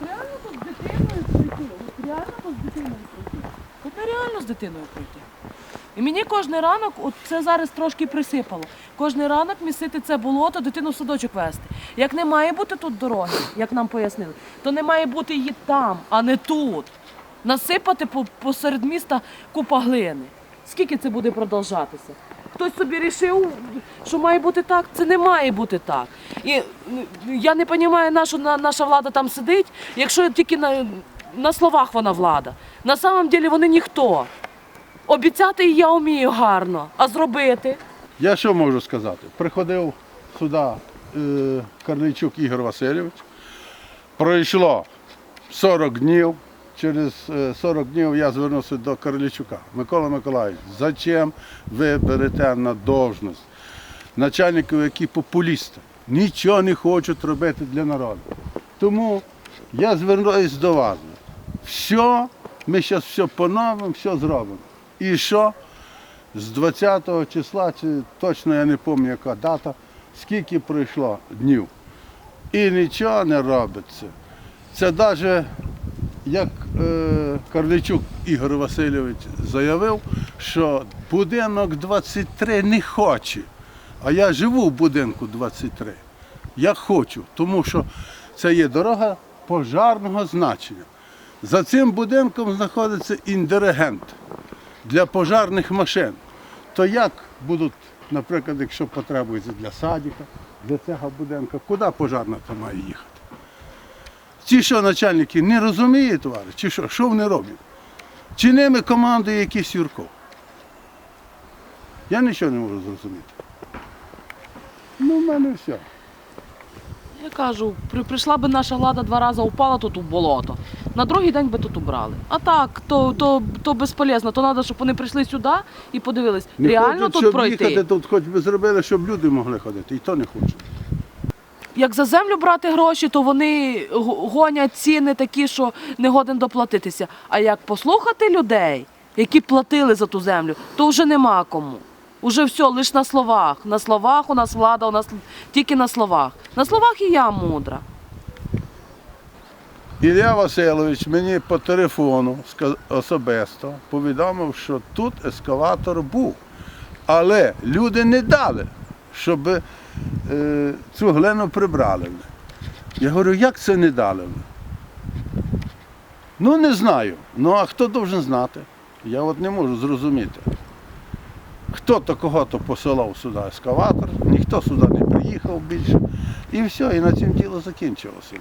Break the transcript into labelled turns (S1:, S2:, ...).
S1: Реально тут з дитиною пройти. От реально тут з дитиною пройти. От нереально з дитиною пройти. І мені кожен ранок, от це зараз трошки присипало. Кожен ранок місити це болото, дитину в садочок вести. Як не має бути тут дороги, як нам пояснили, то не має бути її там, а не тут. Насипати по- посеред міста купа глини. Скільки це буде продовжатися? Хтось собі рішив, що має бути так, це не має бути так. І ну, я не розумію, на що наша влада там сидить, якщо тільки на, на словах вона влада. На самом деле вони ніхто. Обіцяти я вмію гарно, а зробити.
S2: Я що можу сказати? Приходив сюди е, Карличук Ігор Васильович. Пройшло 40 днів. Через е, 40 днів я звернувся до Карличука. Микола Миколаївич, зачем ви берете на должність начальників, які популісти, нічого не хочуть робити для народу. Тому я звернусь до вас. Все, ми зараз все поновимо, все зробимо. І що? з 20 числа, чи точно я не пам'ятаю, яка дата, скільки пройшло днів. І нічого не робиться. Це навіть, як е, Карличук Ігор Васильович заявив, що будинок 23 не хоче. А я живу в будинку 23. Я хочу, тому що це є дорога пожарного значення. За цим будинком знаходиться індиригент для пожарних машин. То як будуть, наприклад, якщо потребується для садика, для цього будинку, куди пожарна має їхати? Ці що начальники не розуміють, товариш, чи що? Що вони роблять? Чи ними командує якийсь Юрко? Я нічого не можу зрозуміти. Ну, в мене все.
S1: Я кажу, при, прийшла би наша влада два рази упала тут у болото. На другий день би тут убрали. А так, то, то, то безполезно. То треба, щоб вони прийшли сюди і подивились.
S2: Не
S1: Реально
S2: хочуть,
S1: тут
S2: щоб
S1: пройти.
S2: їхати, тут хоч би зробили, щоб люди могли ходити, і то не хочуть.
S1: Як за землю брати гроші, то вони гонять ціни такі, що не годен доплатитися. А як послухати людей, які платили за ту землю, то вже нема кому. Уже все, лише на словах. На словах у нас влада, у нас тільки на словах. На словах і я мудра.
S2: Ілля Васильович мені по телефону особисто повідомив, що тут ескалатор був. Але люди не дали, щоб е, цю глину прибрали. Я говорю, як це не дали? Ну не знаю. Ну а хто должен знати? Я от не можу зрозуміти. Хто-то кого-то посилав сюди ескаватор, ніхто сюди не приїхав більше. І все, і на цьому діло закінчилося.